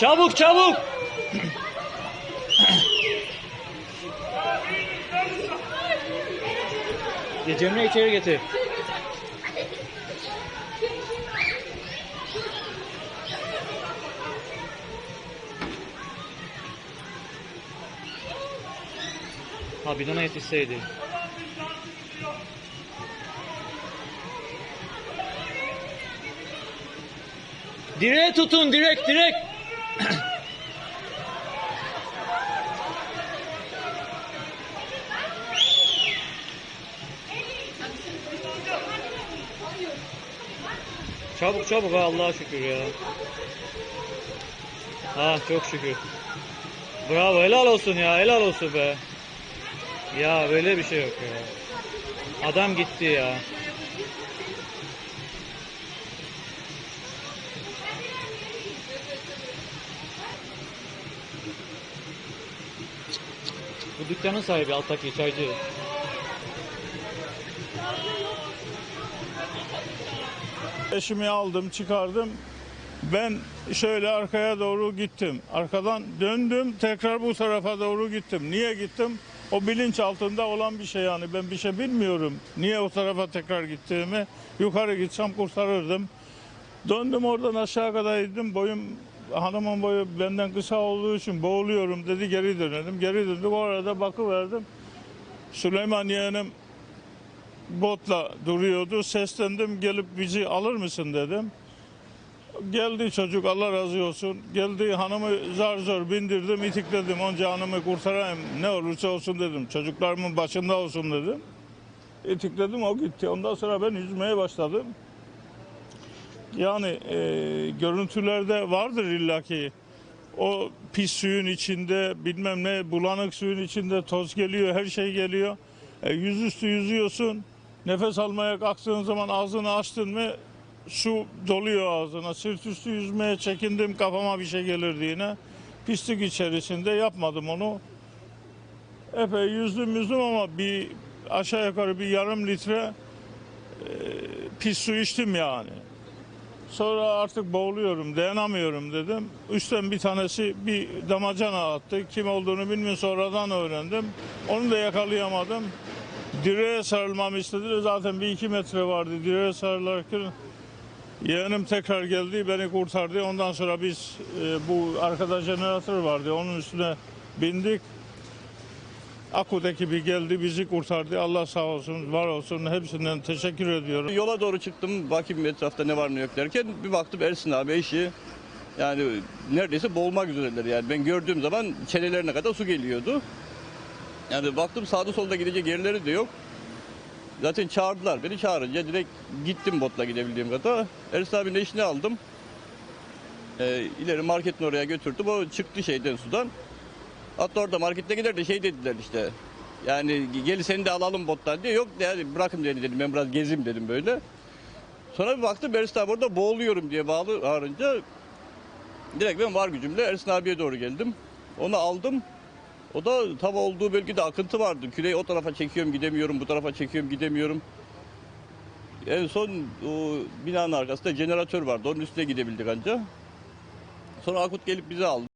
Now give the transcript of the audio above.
Çabuk çabuk. Ya Cemre içeri getir. Ha bidona yetişseydi. Direğe tutun direk direk. Çabuk çabuk ha Allah'a şükür ya. Ha çok şükür. Bravo helal olsun ya helal olsun be. Ya böyle bir şey yok ya. Adam gitti ya. Bu dükkanın sahibi alttaki çaycı. Eşimi aldım, çıkardım. Ben şöyle arkaya doğru gittim. Arkadan döndüm, tekrar bu tarafa doğru gittim. Niye gittim? O bilinç altında olan bir şey yani. Ben bir şey bilmiyorum. Niye o tarafa tekrar gittiğimi. Yukarı gitsem kurtarırdım. Döndüm oradan aşağı kadar indim. Boyum hanımın boyu benden kısa olduğu için boğuluyorum dedi. Geri dönelim. Geri döndük. O arada bakıverdim. Süleyman yeğenim botla duruyordu. Seslendim gelip bizi alır mısın dedim. Geldi çocuk Allah razı olsun. Geldi hanımı zar zor bindirdim itikledim. Önce hanımı kurtarayım ne olursa olsun dedim. Çocuklarımın başında olsun dedim. İtikledim o gitti. Ondan sonra ben yüzmeye başladım. Yani e, görüntülerde vardır illaki. O pis suyun içinde bilmem ne bulanık suyun içinde toz geliyor her şey geliyor. E, yüzüstü yüzüyorsun. Nefes almaya kalktığın zaman ağzını açtın mı su doluyor ağzına. Sırt üstü yüzmeye çekindim kafama bir şey gelir diye. Pislik içerisinde yapmadım onu. Epey yüzdüm yüzdüm ama bir aşağı yukarı bir yarım litre e, pis su içtim yani. Sonra artık boğuluyorum, dayanamıyorum dedim. Üstten bir tanesi bir damacana attı. Kim olduğunu bilmiyorum sonradan öğrendim. Onu da yakalayamadım. Direğe sarılmamı istediler. Zaten bir iki metre vardı direğe sarılarken. Yeğenim tekrar geldi, beni kurtardı. Ondan sonra biz e, bu arkada jeneratör vardı. Onun üstüne bindik. Akut ekibi geldi, bizi kurtardı. Allah sağ olsun, var olsun. Hepsinden teşekkür ediyorum. Yola doğru çıktım bakayım etrafta ne var ne yok derken bir baktım Ersin abi eşi yani neredeyse boğulmak üzereler yani ben gördüğüm zaman çenelerine kadar su geliyordu. Yani baktım sağda solda gidecek yerleri de yok. Zaten çağırdılar beni çağırınca direkt gittim botla gidebildiğim kadar. Ersin abinin eşini aldım. Ee, ileri marketin oraya götürdüm o çıktı şeyden sudan. Hatta orada markette gider de şey dediler işte. Yani gel seni de alalım bottan diye. Yok yani bırakın beni dedim ben biraz gezeyim dedim böyle. Sonra bir baktım Ersin abi orada boğuluyorum diye bağlı ağrınca direkt ben var gücümle Ersin abiye doğru geldim. Onu aldım. O da tam olduğu bölgede akıntı vardı. Küreyi o tarafa çekiyorum gidemiyorum, bu tarafa çekiyorum gidemiyorum. En son o binanın arkasında jeneratör vardı. Onun üstüne gidebildik anca. Sonra Akut gelip bizi aldı.